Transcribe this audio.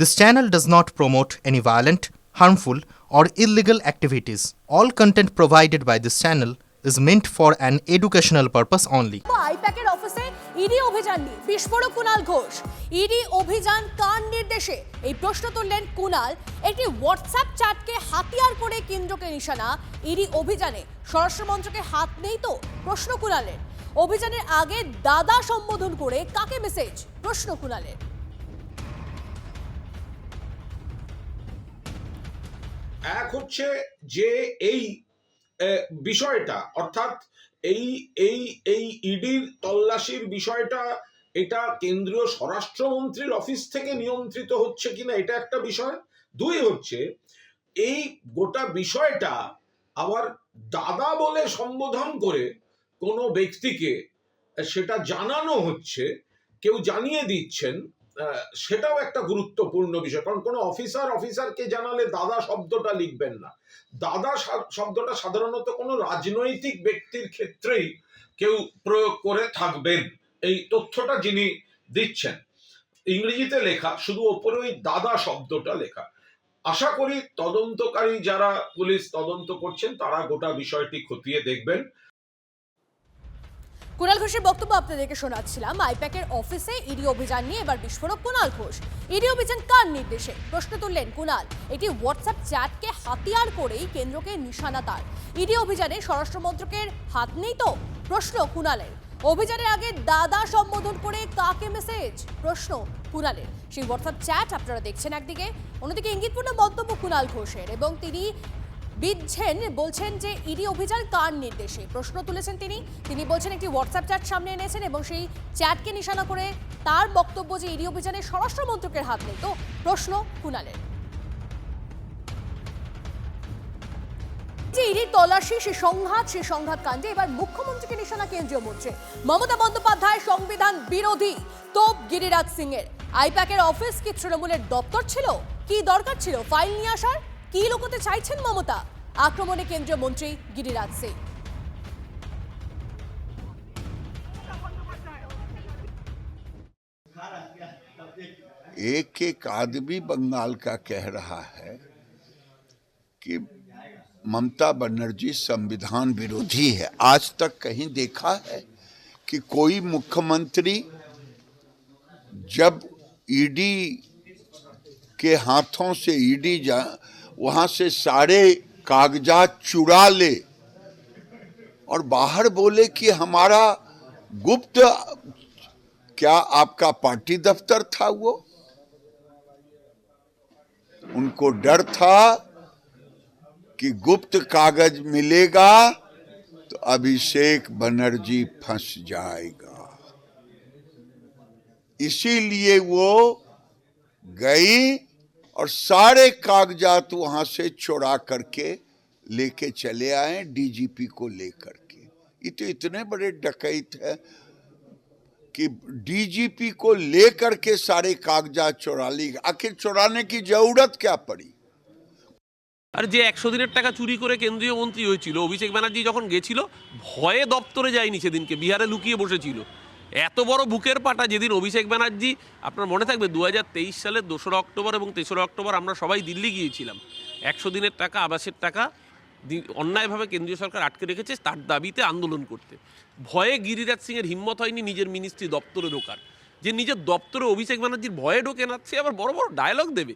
This channel does not promote any violent, harmful, or illegal activities. All content provided by this channel is meant for an educational purpose only. আইপ্যাকের অফিসে ED অভিযান নিয়ে বিস্ফোরক Kunal Ghosh. ED অভিযান কার নির্দেশে? এই প্রশ্ন তুললেন কুণাল একটি হোয়াটসঅ্যাপ চ্যাটকে হাতিয়ার করে কেন্দ্রকে নিশানা ইডি অভিযানে। স্বরাষ্ট্রমন্ত্রকে হাত নেই তো? প্রশ্ন কুণালের অভিযানের আগে দাদা সম্বোধন করে কাকে মেসেজ প্রশ্ন কুণালের এক হচ্ছে যে এই বিষয়টা, অর্থাৎ এই এই এই ইডির তল্লাশির বিষয়টা এটা কেন্দ্রীয় স্বরাষ্ট্রমন্ত্রীর অফিস থেকে নিয়ন্ত্রিত হচ্ছে কিনা এটা একটা বিষয়। দুই হচ্ছে এই গোটা বিষয়টা আবার দাদা বলে সম্বোধন করে কোনো ব্যক্তিকে সেটা জানানো হচ্ছে, কেউ জানিয়ে দিচ্ছেন সেটাও একটা গুরুত্বপূর্ণ বিষয়। কারণ কোনো অফিসার অফিসারকে জানালে দাদা শব্দটা লিখবেন না। দাদা শব্দটা সাধারণত কোনো রাজনৈতিক ব্যক্তির ক্ষেত্রেই কেউ প্রয়োগ করে থাকবেন। এই তথ্যটা যিনি দিচ্ছেন, ইংরেজিতে লেখা, শুধু ওপরে ওই দাদা শব্দটা লেখা। আশা করি তদন্তকারী যারা পুলিশ তদন্ত করছেন, তারা গোটা বিষয়টি খতিয়ে দেখবেন। কুণাল ঘোষের বক্তব্য আপনাদেরকে শোনাচ্ছিলাম। আইপ্যাকের অফিসে ইডি অভিযান নিয়ে এবার বিস্ফোরক কুণাল ঘোষ। ইডি অভিযান কার নির্দেশে? প্রশ্ন তুললেন কুণাল। এটি হোয়াটসঅ্যাপ চ্যাটকে হাতিয়ার করেই কেন্দ্রকে নিশানা তার। ইডি অভিযানে স্বরাষ্ট্রমন্ত্রকের হাত নেই তো? প্রশ্ন কুণালের। অভিযানের আগে দাদা সম্বোধন করে কাকে মেসেজ প্রশ্ন কুণালের। সেই হোয়াটসঅ্যাপ চ্যাট আপনারা দেখছেন একদিকে। অন্যদিকে ইঙ্গিতপূর্ণ মন্তব্য কুণাল ঘোষের এবং তিনি বিধছেন, বলছেন যে ইডি অভিযান কার নির্দেশে? প্রশ্ন তুলেছেন তিনি। তিনি বলছেন একটি হোয়াটসঅ্যাপ চ্যাট সামনে এনেছেন এবং সেই চ্যাটকে নিশানা করে তার বক্তব্য যে ইডি অভিযানে স্বরাষ্ট্র মন্ত্রকের হাত নেই। তো প্রশ্ন কুণালের। যে ইডির তল্লাশি, সে সংঘাত সে সংঘাত কাণ্ডে এবার মুখ্যমন্ত্রীকে নিশানা কেন্দ্রীয় মন্ত্রী। মমতা বন্দ্যোপাধ্যায় সংবিধান বিরোধী তোপ গিরিরাজ সিং এর আইপ্যাকের অফিস কি তৃণমূলের দপ্তর ছিল? কি দরকার ছিল? ফাইল নিয়ে আসার? কি লোকতে চাইছেন মমতা আক্রমণে কেন্দ্রীয় মন্ত্রী গিরিরাজ সিং एक एक आदमी बंगाल का कह रहा है कि ममता बनर्जी संविधान विरोधी है आज तक कहीं देखा है कि कोई मुख्यमंत्री जब ईडी के हाथों से ईडी जा वहाँ से सारे कागजात चुरा ले और बाहर बोले कि हमारा गुप्त, क्या आपका पार्टी दफ्तर था वो? उनको डर था कि गुप्त कागज़ मिलेगा तो अभिषेक बनर्जी फंस जाएगा। इसीलिए वो गई और सारे कागजात वहां से चुरा करके लेके चले आए डीजीपी को लेकर के ये तो इतने बड़े डकैत है कि डीजीपी को लेकर के सारे कागजात चुरा ली आखिर चुराने की जरूरत क्या पड़ी আর যে একশো দিনের টাকা চুরি করে কেন্দ্রীয় মন্ত্রী হয়েছিল অভিষেক ব্যানার্জি যখন গেছিল ভয়ে দপ্তরে যায়নি সেদিনকে বিহারে লুকিয়ে বসেছিল এত বড় বুকের পাটা যেদিন অভিষেক ব্যানার্জি, আপনার মনে থাকবে দু হাজার তেইশ সালের দোসরা অক্টোবর এবং তেসরা অক্টোবর আমরা সবাই দিল্লি গিয়েছিলাম। একশো দিনের টাকা, আবাসের টাকা অন্যায়ভাবে কেন্দ্রীয় সরকার আটকে রেখেছে তার দাবিতে আন্দোলন করতে। ভয়ে গিরিরাজ সিংয়ের হিম্মত হয়নি নিজের মিনিস্ট্রি দপ্তরে ঢোকার। যে নিজের দপ্তরে অভিষেক ব্যানার্জির ভয়ে ঢোকে না, সে আবার বড় বড় ডায়লগ দেবে।